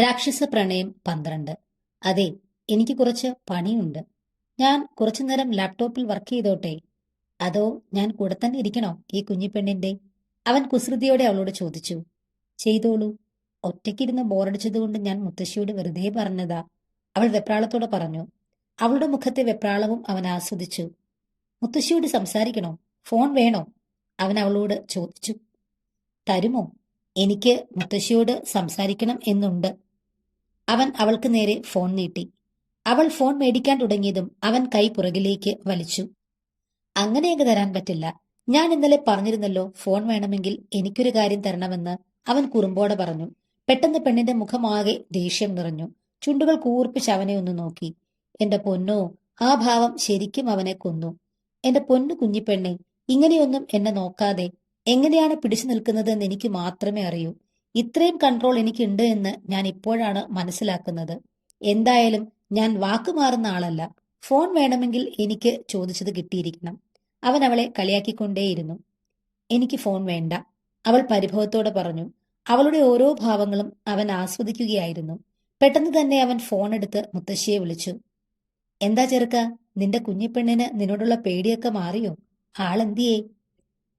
രാക്ഷസ പ്രണയം പന്ത്രണ്ട്. അതെ എനിക്ക് കുറച്ച് പണിയുണ്ട്. ഞാൻ കുറച്ചു നേരം ലാപ്ടോപ്പിൽ വർക്ക് ചെയ്തോട്ടെ? അതോ ഞാൻ കൂടെ തന്നെ ഇരിക്കണോ ഈ കുഞ്ഞിപ്പെണ്ണിന്റെ അവൻ കുസൃതിയോടെ അവളോട് ചോദിച്ചു. ചെയ്തോളൂ. ഒറ്റയ്ക്കിരുന്ന് ബോറടിച്ചതുകൊണ്ട് ഞാൻ മുത്തശ്ശിയോട് വെറുതെ പറഞ്ഞതാ. അവൾ വെപ്രാളത്തോടെ പറഞ്ഞു. അവളുടെ മുഖത്തെ വെപ്രാളവും അവൻ ആസ്വദിച്ചു. മുത്തശ്ശിയോട് സംസാരിക്കണോ? ഫോൺ വേണോ? അവൻ അവളോട് ചോദിച്ചു. തരുമോ? എനിക്ക് മുത്തശ്ശിയോട് സംസാരിക്കണം എന്നുണ്ട്. അവൻ അവൾക്ക് നേരെ ഫോൺ നീട്ടി. അവൾ ഫോൺ മേടിക്കാൻ തുടങ്ങിയതും അവൻ കൈ പുറകിലേക്ക് വലിച്ചു. അങ്ങനെയൊക്കെ തരാൻ പറ്റില്ല. ഞാൻ ഇന്നലെ പറഞ്ഞിരുന്നല്ലോ ഫോൺ വേണമെങ്കിൽ എനിക്കൊരു കാര്യം തരണമെന്ന്. അവൻ കുറുമ്പോടെ പറഞ്ഞു. പെട്ടെന്ന് പെണ്ണിന്റെ മുഖമാകെ ദേഷ്യം നിറഞ്ഞു. ചുണ്ടുകൾ കൂർപ്പിച്ച് അവനെ ഒന്ന് നോക്കി. എന്റെ പൊന്നോ ആ ഭാവം ശരിക്കും അവനെ കൊന്നു. എന്റെ പൊന്നു കുഞ്ഞിപ്പെണ്ണെ ഇങ്ങനെയൊന്നും എന്നെ നോക്കാതെ എങ്ങനെയാണ് പിടിച്ചു നിൽക്കുന്നതെന്ന് എനിക്ക് മാത്രമേ അറിയൂ. ഇത്രയും കൺട്രോൾ എനിക്കുണ്ട് എന്ന് ഞാൻ ഇപ്പോഴാണ് മനസ്സിലാക്കുന്നത്. എന്തായാലും ഞാൻ വാക്കുമാറുന്ന ആളല്ല. ഫോൺ വേണമെങ്കിൽ എനിക്ക് ചോദിച്ചത് കിട്ടിയിരിക്കണം. അവൻ അവളെ കളിയാക്കിക്കൊണ്ടേയിരുന്നു. എനിക്ക് ഫോൺ വേണ്ട. അവൾ പരിഭവത്തോടെ പറഞ്ഞു. അവളുടെ ഓരോ ഭാവങ്ങളും അവൻ ആസ്വദിക്കുകയായിരുന്നു. പെട്ടെന്ന് തന്നെ അവൻ ഫോൺ എടുത്ത് മുത്തശ്ശിയെ വിളിച്ചു. എന്താ ചെറുക്ക? നിന്റെ കുഞ്ഞിപ്പെണ്ണിന് നിന്നോടുള്ള പേടിയൊക്കെ മാറിയോ? ആളെന്തിയേ?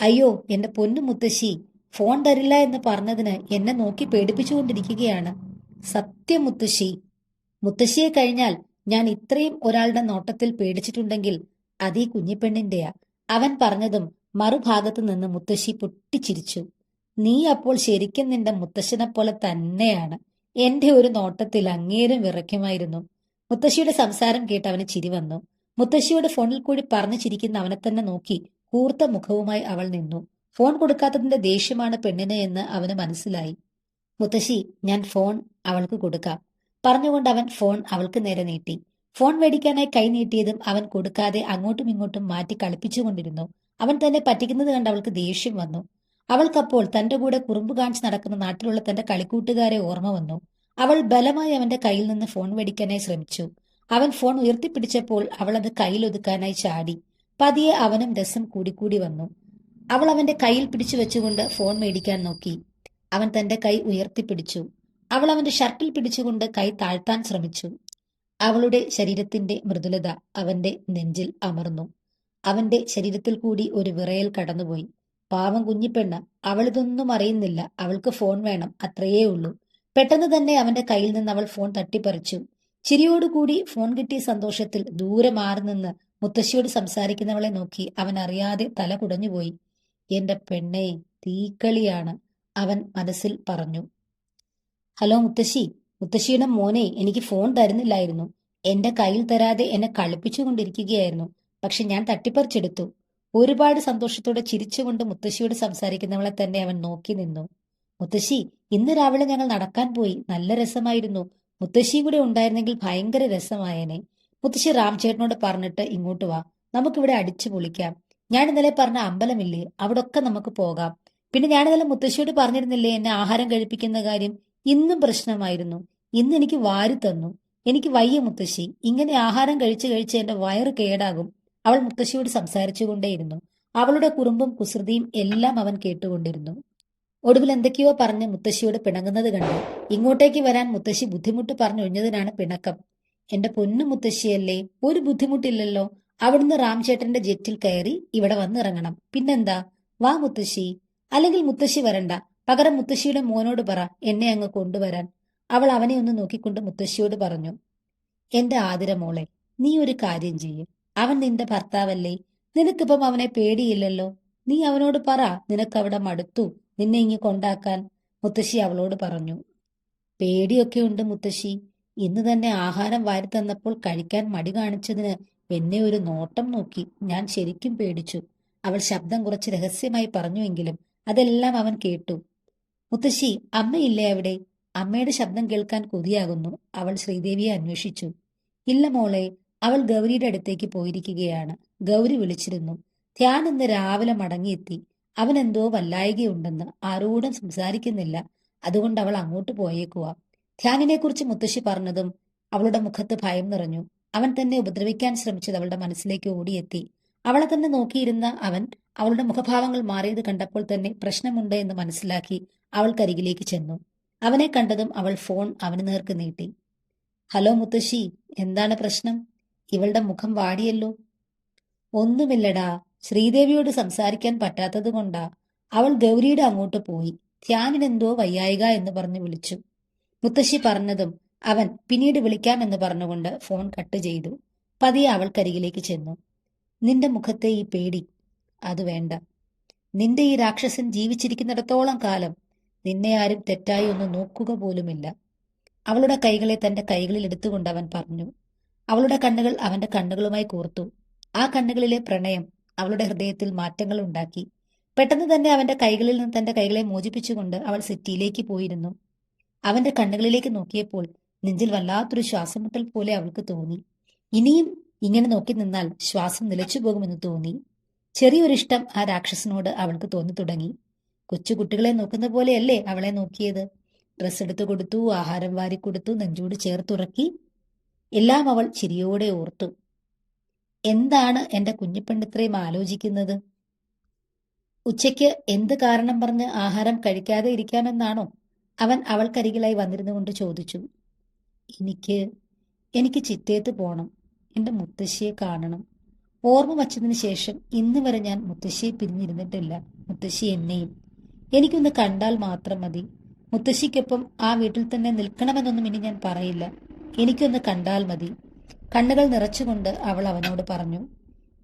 അയ്യോ എന്റെ പൊന്നു മുത്തശ്ശി. ഫോൺ തരില്ല എന്ന് പറഞ്ഞതിന് എന്നെ നോക്കി പേടിപ്പിച്ചുകൊണ്ടിരിക്കുകയാണ്. സത്യം മുത്തശ്ശി. മുത്തശ്ശിയെ കഴിഞ്ഞാൽ ഞാൻ ഇത്രയും ഒരാളുടെ നോട്ടത്തിൽ പേടിച്ചിട്ടുണ്ടെങ്കിൽ അതീ കുഞ്ഞിപ്പെണ്ണിന്റെയാ. അവൻ പറഞ്ഞതും മറുഭാഗത്തു നിന്ന് മുത്തശ്ശി പൊട്ടിച്ചിരിച്ചു. നീ അപ്പോൾ ശരിക്കും നിന്റെ മുത്തശ്ശനെ പോലെ തന്നെയാണ്. എന്റെ ഒരു നോട്ടത്തിൽ അങ്ങേരും വിറയ്ക്കുമായിരുന്നു. മുത്തശ്ശിയുടെ സംസാരം കേട്ട് അവന് ചിരി വന്നു. മുത്തശ്ശിയുടെ ഫോണിൽ കൂടി പറഞ്ഞു ചിരിക്കുന്ന അവനെ തന്നെ നോക്കി കൂർത്ത മുഖവുമായി അവൾ നിന്നു. ഫോൺ കൊടുക്കാത്തതിന്റെ ദേഷ്യമാണ് പെണ്ണിന് എന്ന് അവന് മനസ്സിലായി. മുത്തശ്ശി ഞാൻ ഫോൺ അവൾക്ക് കൊടുക്കാം. പറഞ്ഞുകൊണ്ട് അവൻ ഫോൺ അവൾക്ക് നേരെ നീട്ടി. ഫോൺ മേടിക്കാനായി കൈ നീട്ടിയതും അവൻ കൊടുക്കാതെ അങ്ങോട്ടും ഇങ്ങോട്ടും മാറ്റി കളിപ്പിച്ചുകൊണ്ടിരുന്നു. അവൻ തന്നെ പറ്റിക്കുന്നത് കണ്ട് അവൾക്ക് ദേഷ്യം വന്നു. അവൾക്കപ്പോൾ തന്റെ കൂടെ കുറുമ്പ് കാണിച്ച് നടക്കുന്ന നാട്ടിലുള്ള തന്റെ കളിക്കൂട്ടുകാരെ ഓർമ്മ വന്നു. അവൾ ബലമായി അവന്റെ കയ്യിൽ നിന്ന് ഫോൺ മേടിക്കാനായി ശ്രമിച്ചു. അവൻ ഫോൺ ഉയർത്തിപ്പിടിച്ചപ്പോൾ അവൾ അത് കയ്യിലൊതുക്കാനായി ചാടി. പതിയെ അവനും രസം കൂടിക്കൂടി വന്നു. അവൾ അവന്റെ കയ്യിൽ പിടിച്ചു വെച്ചുകൊണ്ട് ഫോൺ മേടിക്കാൻ നോക്കി. അവൻ തന്റെ കൈ ഉയർത്തിപ്പിടിച്ചു അവൾ അവന്റെ ഷർട്ടിൽ പിടിച്ചുകൊണ്ട് കൈ താഴ്ത്താൻ ശ്രമിച്ചു. അവളുടെ ശരീരത്തിന്റെ മൃദുലത അവന്റെ നെഞ്ചിൽ അമർന്നു. അവന്റെ ശരീരത്തിൽ കൂടി ഒരു വിറയൽ കടന്നുപോയി. പാവം കുഞ്ഞിപ്പെണ്ണ്. അവളിതൊന്നും അറിയുന്നില്ല. അവൾക്ക് ഫോൺ വേണം. അത്രയേ ഉള്ളൂ. പെട്ടെന്ന് തന്നെ അവന്റെ കയ്യിൽ നിന്ന് അവൾ ഫോൺ തട്ടിപ്പറിച്ചു. ചിരിയോടുകൂടി ഫോൺ കിട്ടിയ സന്തോഷത്തിൽ ദൂരെ മാറി നിന്ന് മുത്തശ്ശിയോട് സംസാരിക്കുന്നവളെ നോക്കി അവൻ അറിയാതെ തല കുടഞ്ഞുപോയി. എന്റെ പെണ്ണെ തീക്കളിയാണ്. അവൻ മനസ്സിൽ പറഞ്ഞു. ഹലോ മുത്തശ്ശി മുത്തശ്ശിയുടെ മോനെ എനിക്ക് ഫോൺ തരുന്നില്ലായിരുന്നു. എന്റെ കയ്യിൽ തരാതെ എന്നെ കളിപ്പിച്ചുകൊണ്ടിരിക്കുകയായിരുന്നു. പക്ഷെ ഞാൻ തട്ടിപ്പറിച്ചെടുത്തു. ഒരുപാട് സന്തോഷത്തോടെ ചിരിച്ചുകൊണ്ട് മുത്തശ്ശിയോട് സംസാരിക്കുന്നവളെ തന്നെ അവൻ നോക്കി നിന്നു. മുത്തശ്ശി ഇന്ന് രാവിലെ ഞങ്ങൾ നടക്കാൻ പോയി. നല്ല രസമായിരുന്നു. മുത്തശ്ശിയും കൂടെ ഉണ്ടായിരുന്നെങ്കിൽ ഭയങ്കര രസമായേനെ. മുത്തശ്ശി രാംചേട്ടനോട് പറഞ്ഞിട്ട് ഇങ്ങോട്ട് വാ. നമുക്കിവിടെ അടിച്ചു പൊളിക്കാം. ഞാൻ ഇന്നലെ പറഞ്ഞ അമ്പലമില്ലേ? അവിടെ ഒക്കെ നമുക്ക് പോകാം. പിന്നെ ഞാൻ ഇന്നലെ മുത്തശ്ശിയോട് പറഞ്ഞിരുന്നില്ലേ എന്നെ ആഹാരം കഴിപ്പിക്കുന്ന കാര്യം? ഇന്നും പ്രശ്നമായിരുന്നു. ഇന്ന് എനിക്ക് വാരി തന്നു. എനിക്ക് വയ്യ മുത്തശ്ശി. ഇങ്ങനെ ആഹാരം കഴിച്ചു കഴിച്ച് എന്റെ വയറ് കേടാകും. അവൾ മുത്തശ്ശിയോട് സംസാരിച്ചുകൊണ്ടേയിരുന്നു. അവളുടെ കുറുമ്പും കുസൃതിയും എല്ലാം അവൻ കേട്ടുകൊണ്ടിരുന്നു. ഒടുവിൽ എന്തൊക്കെയോ പറഞ്ഞ് മുത്തശ്ശിയോട് പിണങ്ങുന്നത് കണ്ടു. ഇങ്ങോട്ടേക്ക് വരാൻ മുത്തശ്ശി ബുദ്ധിമുട്ട് പറഞ്ഞൊഴിഞ്ഞതിനാണ് പിണക്കം. എന്റെ പൊന്നു മുത്തശ്ശിയല്ലേ ഒരു ബുദ്ധിമുട്ടില്ലല്ലോ. അവിടുന്ന് റാംചേട്ടന്റെ ജെറ്റിൽ കയറി ഇവിടെ വന്നിറങ്ങണം. പിന്നെന്താ? വാ മുത്തശ്ശി. അല്ലെങ്കിൽ മുത്തശ്ശി വരണ്ട. പകരം മുത്തശ്ശിയുടെ മോനോട് പറ എന്നെ അങ്ങ് കൊണ്ടുവരാൻ. അവൾ അവനെ ഒന്ന് നോക്കിക്കൊണ്ട് മുത്തശ്ശിയോട് പറഞ്ഞു എന്റെ ആതിരമോളെ നീ ഒരു കാര്യം ചെയ്യും. അവൻ നിന്റെ ഭർത്താവല്ലേ. നിനക്കിപ്പം അവനെ പേടിയില്ലല്ലോ. നീ അവനോട് പറ നിനക്കവിടെ മടുത്തു. നിന്നെ ഇങ്ങി കൊണ്ടാക്കാൻ. മുത്തശ്ശി അവളോട് പറഞ്ഞു പേടിയൊക്കെ ഉണ്ട് മുത്തശ്ശി. ഇന്ന് തന്നെ ആഹാരം വാരി തന്നപ്പോൾ കഴിക്കാൻ മടി കാണിച്ചതിന് എന്നെ ഒരു നോട്ടം നോക്കി ഞാൻ ശരിക്കും പേടിച്ചു. അവൾ ശബ്ദം കുറച്ച് രഹസ്യമായി പറഞ്ഞുവെങ്കിലും അതെല്ലാം അവൻ കേട്ടു. മുത്തശ്ശി അമ്മയില്ലേ അവിടെ? അമ്മയുടെ ശബ്ദം കേൾക്കാൻ കൊതിയാകുന്നു. അവൾ ശ്രീദേവിയെ അന്വേഷിച്ചു. ഇല്ല മോളെ അവൾ ഗൗരിയുടെ അടുത്തേക്ക് പോയിരിക്കുകയാണ്. ഗൗരി വിളിച്ചിരുന്നു. ധ്യാൻ ഇന്ന് രാവിലെ മടങ്ങിയെത്തി. അവൻ എന്തോ വല്ലായികയുണ്ടെന്ന് ആരോടും സംസാരിക്കുന്നില്ല. അതുകൊണ്ട് അവൾ അങ്ങോട്ട് പോയേക്കുവാ. ധ്യാനിനെ കുറിച്ച് മുത്തശ്ശി പറഞ്ഞതും അവളുടെ മുഖത്ത് ഭയം നിറഞ്ഞു. അവൻ തന്നെ ഉപദ്രവിക്കാൻ ശ്രമിച്ചത് അവളുടെ മനസ്സിലേക്ക് ഓടിയെത്തി. അവളെ തന്നെ നോക്കിയിരുന്ന അവൻ അവളുടെ മുഖഭാവങ്ങൾ മാറിയത് കണ്ടപ്പോൾ തന്നെ പ്രശ്നമുണ്ട് എന്ന് മനസ്സിലാക്കി അവൾക്കരികിലേക്ക് ചെന്നു. അവനെ കണ്ടതും അവൾ ഫോൺ അവന് നേർക്ക് നീട്ടി. ഹലോ മുത്തശ്ശി എന്താണ് പ്രശ്നം? ഇവളുടെ മുഖം വാടിയല്ലോ. ഒന്നുമില്ലടാ ശ്രീദേവിയോട് സംസാരിക്കാൻ പറ്റാത്തത് കൊണ്ടാ. അവൾ ഗൗരിയുടെ അങ്ങോട്ട് പോയി. ധ്യാനിനെന്തോ വയ്യായിക എന്ന് പറഞ്ഞു വിളിച്ചു. മുത്തശ്ശി പറഞ്ഞതും അവൻ പിന്നീട് വിളിക്കാമെന്ന് പറഞ്ഞുകൊണ്ട് ഫോൺ കട്ട് ചെയ്തു. പതിയെ അവൾക്കരികിലേക്ക് ചെന്നു. നിന്റെ മുഖത്തെ ഈ പേടി. അത് വേണ്ട. നിന്റെ ഈ രാക്ഷസൻ ജീവിച്ചിരിക്കുന്നിടത്തോളം കാലം നിന്നെ ആരും തെറ്റായി ഒന്ന് നോക്കുക പോലുമില്ല. അവളുടെ കൈകളെ തന്റെ കൈകളിൽ എടുത്തുകൊണ്ട് അവൻ പറഞ്ഞു. അവളുടെ കണ്ണുകൾ അവന്റെ കണ്ണുകളുമായി കോർത്തു. ആ കണ്ണുകളിലെ പ്രണയം അവളുടെ ഹൃദയത്തിൽ മാറ്റങ്ങൾ ഉണ്ടാക്കി. പെട്ടെന്ന് തന്നെ അവന്റെ കൈകളിൽ നിന്ന് തന്റെ കൈകളെ മോചിപ്പിച്ചുകൊണ്ട് അവൾ സിറ്റിയിലേക്ക് പോയിരുന്നു. അവന്റെ കണ്ണുകളിലേക്ക് നോക്കിയപ്പോൾ നെഞ്ചിൽ വല്ലാത്തൊരു ശ്വാസമുട്ടൽ പോലെ അവൾക്ക് തോന്നി. ഇനിയും ഇങ്ങനെ നോക്കി നിന്നാൽ ശ്വാസം നിലച്ചു പോകുമെന്ന് തോന്നി. ചെറിയൊരു ഇഷ്ടം ആ രാക്ഷസനോട് അവൾക്ക് തോന്നി തുടങ്ങി. കൊച്ചുകുട്ടികളെ നോക്കുന്ന പോലെയല്ലേ അവളെ നോക്കിയത്? ഡ്രസ് എടുത്തു കൊടുത്തു ആഹാരം വാരി കൊടുത്തു നെഞ്ചോട് ചേർത്തുറക്കി. എല്ലാം അവൾ ചിരിയോടെ ഓർത്തു. എന്താണ് എന്റെ കുഞ്ഞിപ്പെണ്ണിത്രയും ആലോചിക്കുന്നത്? ഉച്ചയ്ക്ക് എന്ത് കാരണം പറഞ്ഞ് ആഹാരം കഴിക്കാതെ ഇരിക്കാമെന്നാണോ? അവൻ അവൾക്കരികിലായി വന്നിരുന്നു കൊണ്ട് ചോദിച്ചു. എനിക്ക് എനിക്ക് ചിറ്റേത്ത് പോകണം എന്റെ മുത്തശ്ശിയെ കാണണം. ഓർമ്മ വച്ചതിന് ശേഷം ഇന്ന് വരെ ഞാൻ മുത്തശ്ശിയെ പിരിഞ്ഞിരുന്നിട്ടില്ല. മുത്തശ്ശി എന്നെയും. എനിക്കൊന്ന് കണ്ടാൽ മാത്രം മതി. മുത്തശ്ശിക്കൊപ്പം ആ വീട്ടിൽ തന്നെ നിൽക്കണമെന്നൊന്നും ഇനി ഞാൻ പറയില്ല. എനിക്കൊന്ന് കണ്ടാൽ മതി. കണ്ണുകൾ നിറച്ചുകൊണ്ട് അവൾ അവനോട് പറഞ്ഞു.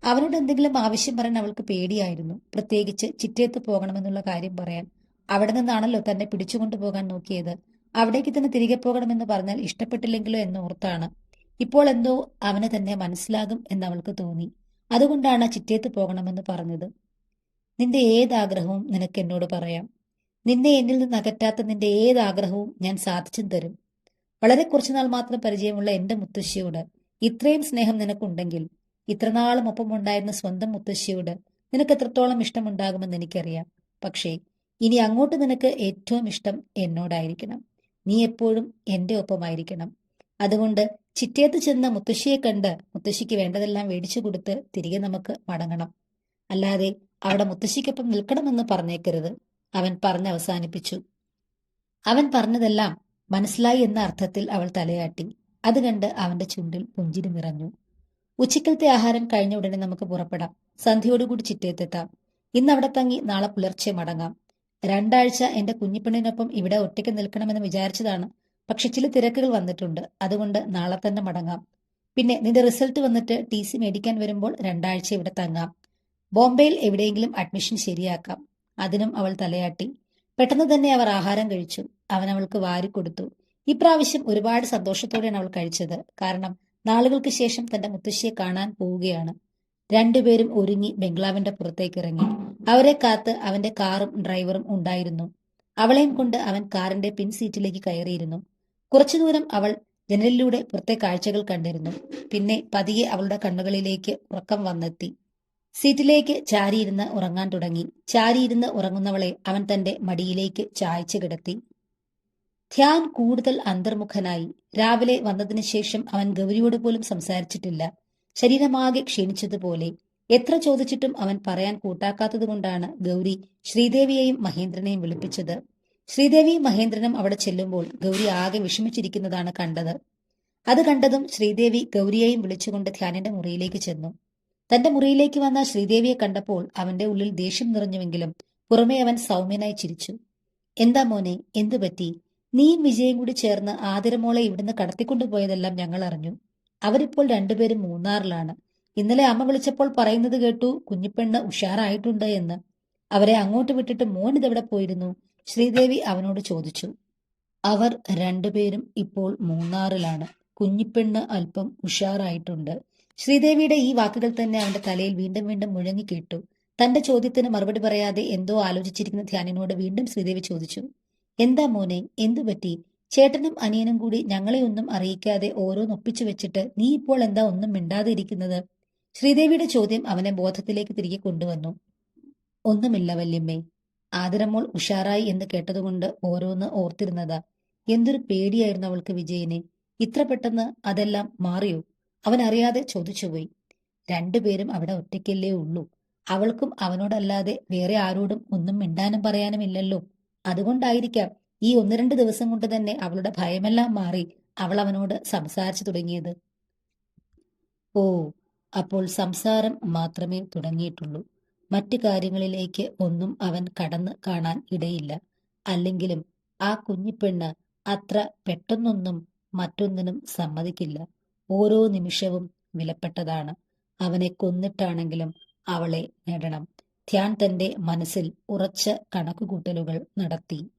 അവനോട് എന്തെങ്കിലും ആവശ്യം പറയാൻ അവൾക്ക് പേടിയായിരുന്നു. പ്രത്യേകിച്ച് ചിറ്റേത്ത് പോകണമെന്നുള്ള കാര്യം പറയാൻ. അവിടെ നിന്നാണല്ലോ തന്നെ പിടിച്ചുകൊണ്ടു പോകാൻ നോക്കിയത്. അവിടേക്ക് തന്നെ തിരികെ പോകണമെന്ന് പറഞ്ഞാൽ ഇഷ്ടപ്പെട്ടില്ലെങ്കിലോ എന്നോർത്താണ് ഇപ്പോൾ എന്തോ അവന് തന്നെ മനസ്സിലാകും എന്ന് അവൾക്ക് തോന്നി. അതുകൊണ്ടാണ് ചിറ്റേത്ത് പോകണമെന്ന് പറഞ്ഞത്. നിന്റെ ഏതാഗ്രഹവും നിനക്ക് എന്നോട് പറയാം. നിന്നെ എന്നിൽ നിന്ന് അകറ്റാത്ത നിന്റെ ഏതാഗ്രഹവും ഞാൻ സാധിച്ചും തരും. വളരെ കുറച്ചുനാൾ മാത്രം പരിചയമുള്ള എന്റെ മുത്തശ്ശിയോട് ഇത്രയും സ്നേഹം നിനക്കുണ്ടെങ്കിൽ ഇത്രനാളും ഒപ്പമുണ്ടായിരുന്ന സ്വന്തം മുത്തശ്ശിയോട് നിനക്ക് എത്രത്തോളം ഇഷ്ടമുണ്ടാകുമെന്ന് എനിക്കറിയാം. പക്ഷേ ഇനി അങ്ങോട്ട് നിനക്ക് ഏറ്റവും ഇഷ്ടം എന്നോടായിരിക്കണം. നീ എപ്പോഴും എന്റെ ഒപ്പമായിരിക്കണം. അതുകൊണ്ട് ചിറ്റേത്ത് ചെന്ന മുത്തശ്ശിയെ കണ്ട് മുത്തശ്ശിക്ക് വേണ്ടതെല്ലാം മേടിച്ചു കൊടുത്ത് തിരികെ നമുക്ക് മടങ്ങണം. അല്ലാതെ അവിടെ മുത്തശ്ശിക്കൊപ്പം നിൽക്കണമെന്ന് പറഞ്ഞേക്കരുത്. അവൻ പറഞ്ഞ് അവസാനിപ്പിച്ചു. അവൻ പറഞ്ഞതെല്ലാം മനസ്സിലായി എന്ന അർത്ഥത്തിൽ അവൾ തലയാട്ടി. അത് കണ്ട് അവന്റെ ചുണ്ടിൽ പുഞ്ചിരി നിറഞ്ഞു. ഉച്ചക്കലത്തെ ആഹാരം കഴിഞ്ഞ ഉടനെ നമുക്ക് പുറപ്പെടാം. സന്ധ്യയോടുകൂടി ചിറ്റേത്തെത്താം ഇന്ന് അവിടെ തങ്ങി നാളെ പുലർച്ചെ മടങ്ങാം. രണ്ടാഴ്ച എന്റെ കുഞ്ഞിപ്പെണ്ണിനൊപ്പം ഇവിടെ ഒറ്റയ്ക്ക് നിൽക്കണമെന്ന് വിചാരിച്ചതാണ്. പക്ഷെ ചില തിരക്കുകൾ വന്നിട്ടുണ്ട്. അതുകൊണ്ട് നാളെ തന്നെ മടങ്ങാം. പിന്നെ നിന്റെ റിസൾട്ട് വന്നിട്ട് ടി സി മേടിക്കാൻ വരുമ്പോൾ രണ്ടാഴ്ച ഇവിടെ തങ്ങാം. ബോംബെയിൽ എവിടെയെങ്കിലും അഡ്മിഷൻ ശരിയാക്കാം. അതിനും അവൾ തലയാട്ടി. പെട്ടെന്ന് തന്നെ അവർ ആഹാരം കഴിച്ചു. അവൻ അവൾക്ക് വാരിക്കൊടുത്തു ഇപ്രാവശ്യം ഒരുപാട് സന്തോഷത്തോടെയാണ് അവൾ കഴിച്ചത്. കാരണം നാളുകൾക്ക് ശേഷം തന്റെ മുത്തശ്ശിയെ കാണാൻ പോവുകയാണ്. രണ്ടുപേരും ഒരുങ്ങി ബംഗ്ലാവിന്റെ പുറത്തേക്ക് ഇറങ്ങി. അവരെ കാത്ത് അവന്റെ കാറും ഡ്രൈവറും ഉണ്ടായിരുന്നു. അവളെയും കൊണ്ട് അവൻ കാറിന്റെ പിൻ സീറ്റിലേക്ക് കയറിയിരുന്നു. കുറച്ചു ദൂരം അവൾ ജനലിലൂടെ പുറത്തെ കാഴ്ചകൾ കണ്ടിരുന്നു. പിന്നെ പതിയെ അവളുടെ കണ്ണുകളിലേക്ക് ഉറക്കം വന്നെത്തി. സീറ്റിലേക്ക് ചാരിയിരുന്ന് ഉറങ്ങാൻ തുടങ്ങി. ചാരിയിരുന്ന് ഉറങ്ങുന്നവളെ അവൻ തന്റെ മടിയിലേക്ക് ചായച്ചു കിടത്തി. ധ്യാൻ കൂടുതൽ അന്തർമുഖനായി. രാവിലെ വന്നതിന് ശേഷം അവൻ ഗൗരിയോട് പോലും സംസാരിച്ചിട്ടില്ല. ശരീരമാകെ ക്ഷീണിച്ചതുപോലെ എത്ര ചോദിച്ചിട്ടും അവൻ പറയാൻ കൂട്ടാക്കാത്തതുകൊണ്ടാണ് ഗൗരി ശ്രീദേവിയെയും മഹേന്ദ്രനെയും വിളിപ്പിച്ചത്. ശ്രീദേവിയും മഹേന്ദ്രനും അവിടെ ചെല്ലുമ്പോൾ ഗൗരി ആകെ വിഷമിച്ചിരിക്കുന്നതാണ് കണ്ടത്. അത് കണ്ടതും ശ്രീദേവി ഗൗരിയെയും വിളിച്ചുകൊണ്ട് ധ്യാനന്റെ മുറിയിലേക്ക് ചെന്നു. തന്റെ മുറിയിലേക്ക് വന്ന ശ്രീദേവിയെ കണ്ടപ്പോൾ അവന്റെ ഉള്ളിൽ ദേഷ്യം നിറഞ്ഞുവെങ്കിലും പുറമേ അവൻ സൗമ്യനായി ചിരിച്ചു. എന്താ മോനെ എന്തു പറ്റി നീയും വിജയും കൂടി ചേർന്ന് ആതിരമോളെ ഇവിടുന്ന് കടത്തിക്കൊണ്ടുപോയതെല്ലാം ഞങ്ങൾ അറിഞ്ഞു. അവരിപ്പോൾ രണ്ടുപേരും മൂന്നാറിലാണ്. ഇന്നലെ അമ്മ വിളിച്ചപ്പോൾ പറയുന്നത് കേട്ടു കുഞ്ഞിപ്പെണ്ണ് ഉഷാറായിട്ടുണ്ട് എന്ന്. അവരെ അങ്ങോട്ട് വിട്ടിട്ട് മോൻ ഇതെവിടെ പോയിരുന്നു? ശ്രീദേവി അവനോട് ചോദിച്ചു. അവർ രണ്ടുപേരും ഇപ്പോൾ മൂന്നാറിലാണ്. കുഞ്ഞിപ്പെണ്ണ് അല്പം ഉഷാറായിട്ടുണ്ട്. ശ്രീദേവിയുടെ ഈ വാക്കുകൾ തന്നെ അവന്റെ തലയിൽ വീണ്ടും വീണ്ടും മുഴങ്ങി കേട്ടു. തന്റെ ചോദ്യത്തിന് മറുപടി പറയാതെ എന്തോ ആലോചിച്ചിരിക്കുന്ന ധ്യാനിനോട് വീണ്ടും ശ്രീദേവി ചോദിച്ചു. എന്താ മോനെ എന്തു പറ്റി ചേട്ടനും അനിയനും കൂടി ഞങ്ങളെ ഒന്നും അറിയിക്കാതെ ഓരോന്നൊപ്പിച്ചു വെച്ചിട്ട് നീ ഇപ്പോൾ എന്താ ഒന്നും മിണ്ടാതെ ഇരിക്കുന്നത് ശ്രീദേവിയുടെ ചോദ്യം അവനെ ബോധത്തിലേക്ക് തിരികെ കൊണ്ടുവന്നു. ഒന്നുമില്ല വല്യമ്മേ. ആദരമോൾ ഉഷാറായി എന്ന് കേട്ടതുകൊണ്ട് ഓരോന്ന് ഓർത്തിരുന്നതാ. എന്തൊരു പേടിയായിരുന്നു അവൾക്ക് വിജയനെ. ഇത്ര പെട്ടെന്ന് അതെല്ലാം മാറിയോ? അവൻ അറിയാതെ ചോദിച്ചുപോയി. രണ്ടുപേരും അവിടെ ഒറ്റയ്ക്കല്ലേ ഉള്ളൂ. അവൾക്കും അവനോടല്ലാതെ വേറെ ആരോടും ഒന്നും മിണ്ടാനും പറയാനും ഇല്ലല്ലോ അതുകൊണ്ടായിരിക്കാം ഈ ഒന്ന് രണ്ട് ദിവസം കൊണ്ട് തന്നെ അവളുടെ ഭയമെല്ലാം മാറി അവൾ അവനോട് സംസാരിച്ചു തുടങ്ങിയത്. ഓ അപ്പോൾ സംസാരം മാത്രമേ തുടങ്ങിയിട്ടുള്ളൂ. മറ്റു കാര്യങ്ങളിലേക്ക് ഒന്നും അവൻ കടന്ന് കാണാൻ ഇടയില്ല. അല്ലെങ്കിലും ആ കുഞ്ഞിപ്പെണ്ണ് അത്ര പെട്ടെന്നൊന്നും മറ്റൊന്നിനും സമ്മതിക്കില്ല. ഓരോ നിമിഷവും വിലപ്പെട്ടതാണ്. അവനെ കൊന്നിട്ടാണെങ്കിലും അവളെ നേടണം. ധ്യാൻ തന്റെ മനസ്സിൽ ഉറച്ച കണക്കുകൂട്ടലുകൾ നടത്തി.